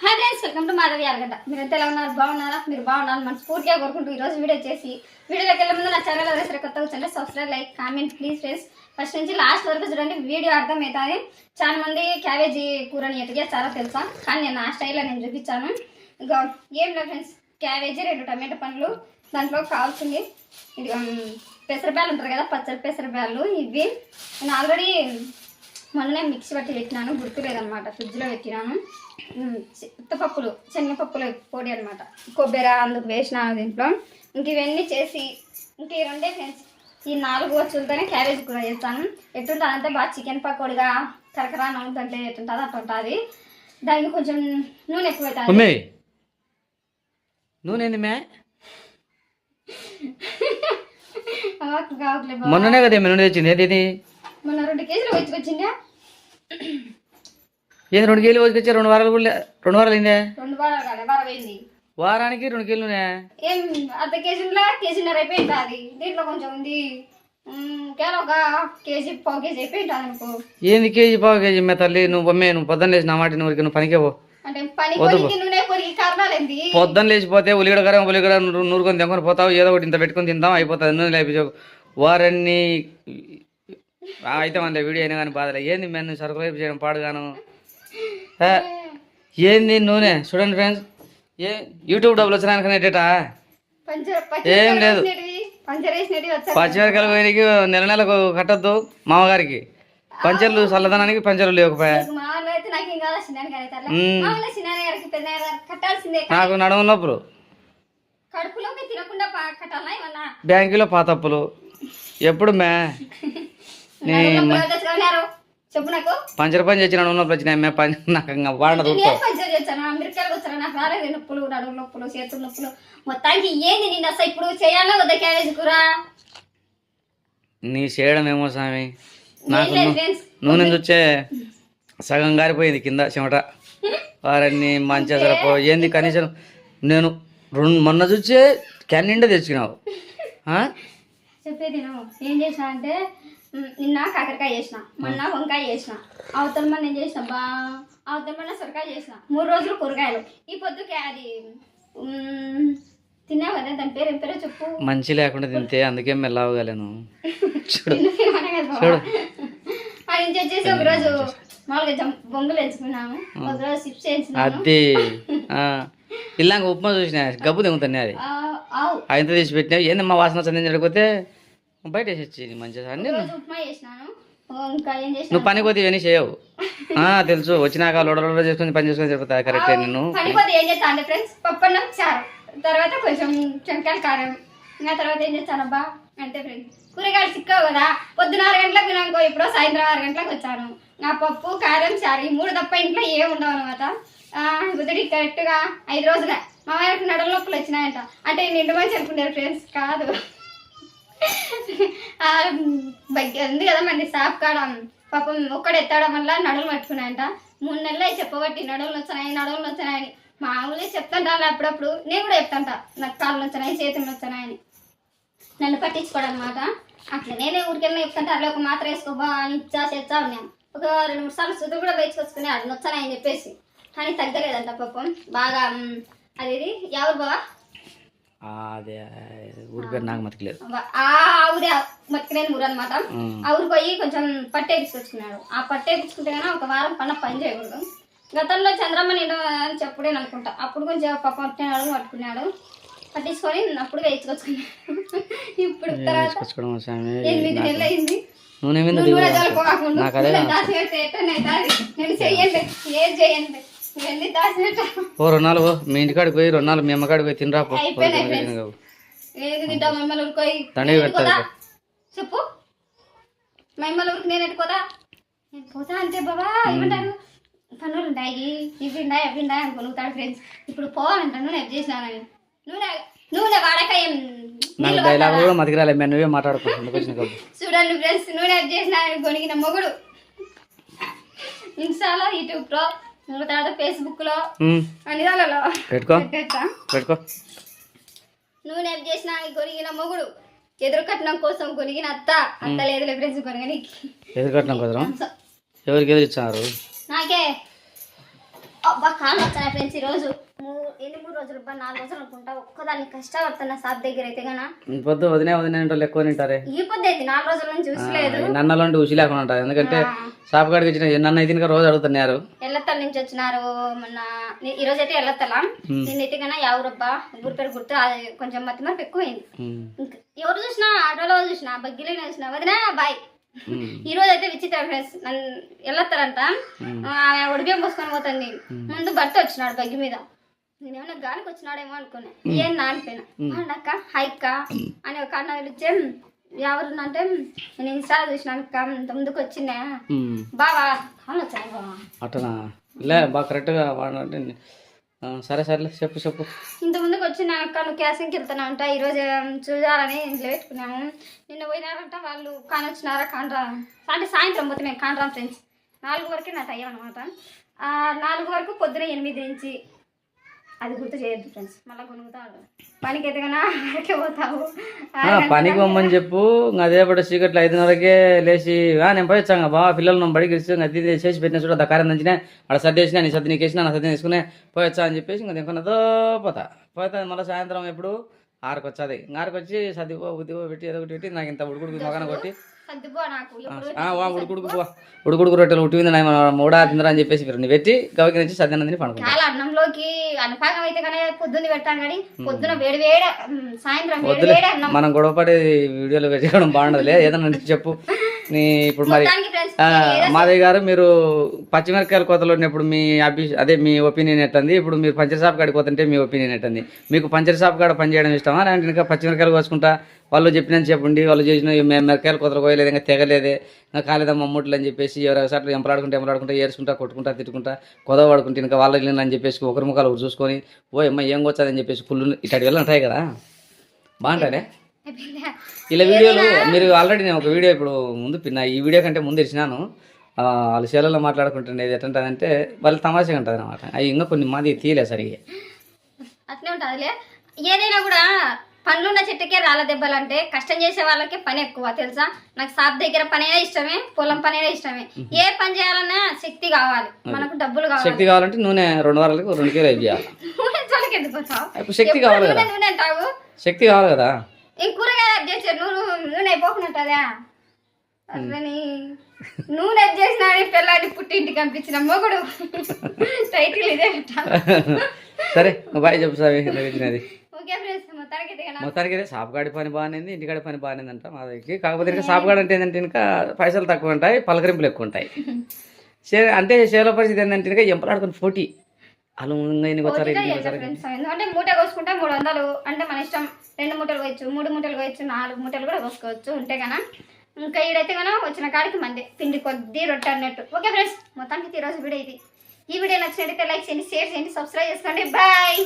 Hi friends welcome to Madhavi Aragadda మీరు ఎలా ఉన్నారు? బాగున్నారా? మీరు బాగున్నారు మనస్ఫూర్తిగా కోరుకుంటూ ఈ రోజు వీడియో చేసి వీడియోలోకి వెళ్ళే ముందు నా ఛానల్ ఎవరైనా కొత్తగా వచ్చండి subscribe like comment please friends first నుంచి లాస్ట్ వరకు చూడండి వీడియో అర్థమవుతుంది. చాలా మంది క్యాబేజీ కూరని ఎట్లా చేస్తారో తెలుసా? కానీ నేను నా స్టైల్లో నేను చూపించాను. ఇంకా ఏం లేదు ఫ్రెండ్స్ క్యాబేజీ రెండు టమాటో పండ్లు దాంట్లో కావాల్సింది ఇది పెసరపాయలు ఉంటారు కదా పచ్చడి పెసరపాయలు ఇవి. నేను ఆల్రెడీ మొన్ననే మిక్సీ పట్టి పెట్టినాను గుర్తులేదనమాట ఫ్రిడ్జ్లో పెట్టినాను. ఉత్తపప్పులు శనగపప్పులు పొడి అనమాట. కొబ్బరి అందుకు వేసినాను దీంట్లో. ఇంక ఇవన్నీ చేసి ఇంక ఈ రెండే ఫ్రెండ్స్ ఈ నాలుగు వచ్చులతోనే క్యాబేజ్ కూర చేస్తాను. ఎట్టుంటుంది అంటే బాగా చికెన్ పకోడిగా కరకరా నవ్వుతుంటే ఎట్టుంటుంది అట్లా ఉంటుంది. దానికి కొంచెం నూనె ఎక్కువ అవుతుంది. నూనె మే. మొన్ననే కదా తెచ్చింది? ఏది మొన్న రెండు కేజీలు వచ్చుకొచ్చిందా ఏది రెండు కేజీలు వచ్చి రెండు వారాలు కూడా రెండు వారాలు అయిందే? రెండు వారాలు కాలే వారం అయింది. వారానికి రెండు కేజీలు నూనె ఏం అర్ధ కేజీలో? కేజీన్నర అయిపోయి ఉంటుంది దీంట్లో కొంచెం ఉంది. మ్, కేవలం ఒక కేజీ పావు కేజీ అయిపోయి ఉంటుంది అనుకో. ఏంది కేజీ పావు కేజీ? మే తల్లి నువ్వు బొమ్మే నువ్వు పొద్దున్న లేచి నా మాట నువ్వు నువ్వు పనికే పో. పొద్దున్న లేచిపోతే ఉల్లిగడ కరం ఉల్లిగడ నూరు నూరుకొని తెంకొని పోతావు ఏదో ఒకటి ఇంత పెట్టుకొని తిందాం అయిపోతుంది. నూనె లేపించావు వారన్ని అయితే మన వీడియో అయినా కానీ బాధలే. ఏంది మేము సరుకులు వైపు చేయడం పాడుగాను? ఏంది నూనె? చూడండి ఫ్రెండ్స్ ఏ యూట్యూబ్ డబ్బులు వచ్చినాకనేటా పంచర్ ఏం లేదు. పచ్చిమిరకాయలు పోయినకి నెల నెలకు కట్టద్దు మామగారికి. పంచర్లు చల్లదనానికి పంచర్లు లేకపోయా నాకు నడుము నొప్పులు. ఏమన్నా? బ్యాంకులో పాతప్పులు. ఎప్పుడు మే నీ నడుములో పిల్లలు తెచ్చుకున్నారు చెప్పు నాకు. పంచర్ పని చేసిన మే పని నాకు వాడిన పంచర్ వచ్చాను నాకు రాలేదు నొప్పులు నడుము నొప్పులు చేతులు నొప్పులు. మొత్తానికి ఏంది నిన్న అసలు ఇప్పుడు చేయాలా వద్ద క్యాబేజ్ కూర? నీ చేయడం ఏమో స్వామి నాకు నూనె చూచే సగం గారిపోయింది కింద చెమట. వారన్ని మంచిగా సరిపో ఏంది కనీసం నేను రెండు మొన్న చూచే క్యాన్ నిండా తెచ్చుకున్నావు? చెప్పేది ఏం చేసిన అంటే నిన్న కాకరకాయ చేసిన. మొన్న వంకాయ చేసిన. అవతల మొన్న ఏం చేసిన బా. అవతల మొన్న సొరకాయ చేసిన. మూడు రోజులు కూరగాయలు. ఈ పొద్దుకి అది తిన్నావు? కదా దాని పేరు ఏం పేరో చెప్పు. మంచి లేకుండా తింటే అందుకే మెల్లవగలను చూడు. బావ. అది వచ్చేసి ఒక రోజు మామూలుగా బొంగులు ఎంచుకున్నాము ఒక రోజు సిప్స్ వేయించినాము అది. ఆ. ఇల్లాక ఉప్మా చూసిన. గబ్బు తెగుతాను అది. ఆయన తీసి పెట్టినా. ఏంది మా వాసన చెడిపోతే బయట వేసి మంచిగా అన్ని నువ్వు పని పోతే ఇవన్నీ చేయవు. తెలుసు. వచ్చినాక లోడ చేసుకుని పని చేసుకుని చెప్తా కరెక్టే నేను పనిపోతే ఏం చేస్తా అంటే ఫ్రెండ్స్ పప్పన్నం చారు. తర్వాత కొంచెం చెనకాయల కారం. ఇంకా తర్వాత ఏం చేస్తానబ్బా? అంతే ఫ్రెండ్స్ కూరగాయలు చిక్కవు కదా. పొద్దున ఆరు గంటలకు వినాకో ఇప్పుడు సాయంత్రం ఆరు గంటలకు వచ్చాను. నా పప్పు కారం చారు ఈ మూడు తప్ప ఇంట్లో ఏం ఉండవు అనమాట బుద్ధుడి కరెక్ట్గా ఐదు రోజులే. మా ఆయనకు నడుల నొప్పులు వచ్చినాయంట. అంటే నిండు మంచి అనుకున్నారు ఫ్రెండ్స్ కాదు. ఉంది కదా మన సాఫ్ కాడ పాపం ఒక్కడెత్తడం వల్ల నడులు పట్టుకున్నాయంట. మూడు నెలలు అవి చెప్పబట్టి నడువులు వచ్చినాయి నడువులు వచ్చినాయని మామూలుగా చెప్తాంట అప్పుడప్పుడు. నేను కూడా చెప్తాంట నాకు కాళ్ళు వచ్చినాయి చేతులు వచ్చినాయని నన్ను పట్టించుకోవడం అనమాట అట్లా నేనే ఊరికెళ్ళి చెప్తాంటే అట్లా ఒక మాత్ర వేసుకోబా అని ఇచ్చా చేస్తా ఉన్నాను ఒక రెండు మూడు సార్లు సుధు కూడా వేసుకొచ్చుకుని అది నొచ్చానని చెప్పేసి. కానీ తగ్గలేదంట పాపం. బాగా అది ఎవరు బావా? అదే ఊరి పేరు నాకు మతికలేదు. ఊరు అనమాట. ఆ ఊరికి పోయి కొంచెం పట్టే తీసుకొచ్చుకున్నాడు ఆ పట్టే తీసుకుంటే కన్నా ఒక వారం పన్న పని చేయకూడదు. గతంలో చంద్రమ్మ నేను అని చెప్పుడే అనుకుంటా. అప్పుడు కొంచెం పాప పట్టినాడు పట్టుకున్నాడు. పట్టించుకొని అప్పుడు వేయించుకొచ్చుకున్నాడు. ఇప్పుడు ఎనిమిది నెలలు అయింది. నువ్వు నేను చెయ్యండి ఏం చేయండి ఓ నాలుగు మీ ఇంటికాడికి పోయి నాలుగు మీ అమ్మకాడికి పోయి తినరా పో. అయిపోయినాయి పోయి తినగా. ఏది తింటావు? మమ్మల్ని ఊరుకోయి. దండగా పెడతారు? చెప్పు. మమ్మల్ని ఊరికి నేను ఎట్టుకోదా నేను పోతా అంటే బాబా. ఏమంటారు? పనులు ఉంటాయి. ఇవి ఉన్నాయి అవి ఉన్నాయి అని కొనుగుతాడు ఫ్రెండ్స్ ఇప్పుడు పోవాలంటాను నేను చేసినానని నూనె నూనె వాడక ఏం నాకు డైలాగ్? కూడా మతికిరాలే. మేము నువ్వే కబు చూడండి ఫ్రెండ్స్ నూనె యాడ్ చేసినానని కొనిగిన మొగుడు. ఇన్స్టాలో యూట్యూబ్లో ఇంకా తర్వాత ఫేస్బుక్లో ఉమ్, అన్ని దానిలో పెట్టుకో. పెట్టుకో. నూనె చేసిన కొనిగిన మొగుడు. ఎదురు కట్నం కోసం కొనిగిన అత్త. అత్త లేదు ఫ్రెండ్స్ కొనగని ఎదురు కుదరం ఎవరికి ఎదురు ఇచ్చారు నాకే. అబ్బా కాళ్ళు వచ్చాయి ఫ్రెండ్స్ ఈ రోజు మూ- ఎన్ని మూడు రోజులు నాలుగు రోజులు అనుకుంటా ఒక్కదాన్ని కష్టపడుతున్నా దగ్గర అయితే గనా? పొద్దు వదినే వదినే వాళ్ళు ఎక్కువ తింటారే ఈ పొద్దు అయితే నాలుగు రోజుల నుంచి చూసలేదు. నన్నలాంటి ఉసి లేకుండా ఉంటారు. ఎందుకంటే షాప్ కాడికి వచ్చిన నన్ను అయితే ఇంకా రోజు అడుగుతున్నారు. ఎల్లత్తల నుంచి వచ్చినారు మొన్న. ఈ రోజు అయితే ఎల్లత్తల నిన్నైతే కన్నా ఎవరబ్బా ఊరి పేరు గుర్తు కొంచెం మతి మరపు ఎక్కువైంది. ఎవరు చూసినా ఆటోలో చూసినా బగ్గిలో చూసినా వదినా బాయ్. ఈ రోజు అయితే విచిత్ర ఫ్రెండ్స్. నన్ను ఆమె ఒడిబియ్యం పోసుకొని పోతుంది. ముందు భర్త వచ్చినాడు బగ్గి మీద. నేనేమన్నా గాలికి వచ్చినాడేమో అనుకున్నా. ఏం నానిపోయినా అక్క హైక్క అని ఒక అన్న పిలిచే ఎవరు అంటే నేను ఇన్స్టా చూసినాను అక్క ఇంత ముందుకు వచ్చిందా? ఉమ్. బావా కాళ్ళు వచ్చాయి బావా. అట్టనా లే బాగా కరెక్ట్గా వాడంటే సరే సరేలే చెప్పు చెప్పు. ఇంత ముందుకు వచ్చిన అక్క? నువ్వు క్యాసింగ్కి వెళ్తాను అంట ఈరోజు చూడాలని ఇంట్లో పెట్టుకున్నాము. నిన్న పోయినారంట వాళ్ళు కానొచ్చినారా కానరా? అంటే సాయంత్రం పోతే మేము కానరాం ఫ్రెండ్స్. నాలుగు వరకే నా టైం అనమాట నాలుగు వరకు పొద్దున ఎనిమిది నుంచి అది గుర్తు చేయొద్దు ఫ్రెండ్స్ మళ్ళీ కొనుగుతాడు పనికి ఎదగనా అక్కడికే పోతావు. ఆ, పనికి పొమ్మని చెప్పు. ఇంకా అదే పడ చీకట్లో ఐదున్నరకే లేచి నేను పోయి వచ్చాను బాగా పిల్లలు నన్ను బడికి ఇచ్చి అది ఇది చేసి పెట్టిన చూడ దకారం దంచిన అక్కడ సర్ది వేసిన నీ సర్ది నీకు వేసిన నా సర్ది తీసుకునే పోయి వచ్చా అని చెప్పేసి ఇంకా నేను పోతా. పోతా మళ్ళీ సాయంత్రం ఎప్పుడు? ఆరుకు వచ్చాది ఇంకా ఆరుకు వచ్చి సర్ది పో ఉద్ది పో పెట్టి ఏదో ఒకటి పెట్టి నాకు ఇంత ఉడుకుడుకు మొగన కొట్టి ఉడుకుడుకు ఉడుకుడుకు రొట్టెలు ఉట్టి మీద మూడా తిందరా అని చెప్పేసి మీరు పెట్టి గవకి నుంచి చాలా అన్నంలోకి అనపాకం అయితే కానీ పొద్దున్న పెడతాం కానీ పొద్దున వేడి సాయంత్రం వేడి వద్దులే వేడి అన్నం. మనం గొడవపడి వీడియోలు పెట్టడం బాగుండదులే ఏదన్నా చెప్పు. ఇప్పుడు మరి మాధవి గారు మీరు పచ్చిమిరపకాయల కోతలు ఉన్నప్పుడు మీ అభి అదే మీ ఒపీనియన్ ఎట్టంది ఇప్పుడు మీరు పంచర్ షాప్ కాడికి పోతుంటే మీ ఒపీనియన్ ఎట్టంది మీకు పంచర్ షాప్ కాడ పని చేయడం ఇష్టమా? లేదంటే ఇంకా పచ్చిమిరకాయలు కోసుకుంటా వాళ్ళు చెప్పినంత చెప్పండి వాళ్ళు చేసిన మేము మిరకాయలు కోతలు కోయలేదు ఇంకా తెగలేదే ఇంకా కాలేదమ్మా మమ్ముట్లు అని చెప్పేసి ఎవరు ఒకసారి ఎంపలాడుకుంటే ఎంపలాడుకుంటా ఏడ్చుకుంటా కొట్టుకుంటా తిట్టుకుంటా కొదవ పడుకుంటే ఇంకా వాళ్ళ ఇల్లు అని చెప్పేసి ఒకరి ముఖాలు చూసుకొని ఓ అమ్మ ఏం వచ్చాదని చెప్పేసి కుళ్ళు ఇట్లాంటి వెళ్ళి ఉంటాయి కదా. బాగుంటాయి? ఇలా వీడియోలు మీరు ఆల్రెడీ నేను ఒక వీడియో ఇప్పుడు ముందు పిన్న ఈ వీడియో కంటే ముందు ఇచ్చినాను వాళ్ళు సెలలో మాట్లాడుకుంటుండేది ఎట్టుంటుందంటే వాళ్ళు తమాషగా ఉంటుంది అనమాట అవి ఇంకా కొన్ని మాది తీయలే సరిగా. అట్లే ఉంటుందిలే ఏదైనా కూడా పనులున్న చెట్టుకే రాళ్ళ దెబ్బలు అంటే కష్టం చేసే వాళ్ళకే పని ఎక్కువ తెలుసా? నాకు సాప్ దగ్గర పని అయినా ఇష్టమే పొలం పని అయినా ఇష్టమే ఏ పని చేయాలన్నా శక్తి కావాలి మనకు డబ్బులు కావాలి. శక్తి కావాలంటే నూనె రెండు వారాలకు రెండు కిలో? ఇప్పుడు శక్తి కావాలి కదా. శక్తి కావాలి కదా. ఈ కూరగాయలు అది చేసారు నూనె నూనె అయిపోకున్నట్టదా. అట్లని నూనె అది చేసిన పిల్లాడి పుట్టి ఇంటికి పంపించిన మొగుడు. టైటిల్ ఇదే సరే బాయ్ చెప్పు సార్ ఫ్రెండ్స్ మొత్తానికి అయితే కన్నా మొత్తానికి అయితే షాప్ గాడి పని బాగానేది ఇంటికాడి పని బాగానేది అంట మా దగ్గరికి కాకపోతే ఇంకా షాప్ గాడి అంటే ఏంటంటే ఇంకా పైసలు తక్కువ ఉంటాయి పలకరింపులు ఎక్కువ ఉంటాయి. అంటే షేర్ల పరిస్థితి ఏంటంటే ఇంకా ఎంపలాడుకుని పోటీ. వాళ్ళు వచ్చారు ఎందుకంటే మూట కోసుకుంటే మూడు వందలు అంటే మన ఇష్టం రెండు మూటలు కోయచ్చు మూడు మూటలు కోయచ్చు నాలుగు మూటలు కూడా కోసుకోవచ్చు ఉంటే కన్నా ఇంకా ఈడైతే కన్నా వచ్చిన కాడికి మంది పిండి కొద్ది రొట్టె అన్నట్టు. ఓకే ఫ్రెండ్స్ మొత్తానికి ఈరోజు వీడియో ఇది. ఈ వీడియో నచ్చినట్టయితే లైక్ చేయండి షేర్ చేయండి సబ్స్క్రైబ్ చేసుకోండి. బాయ్!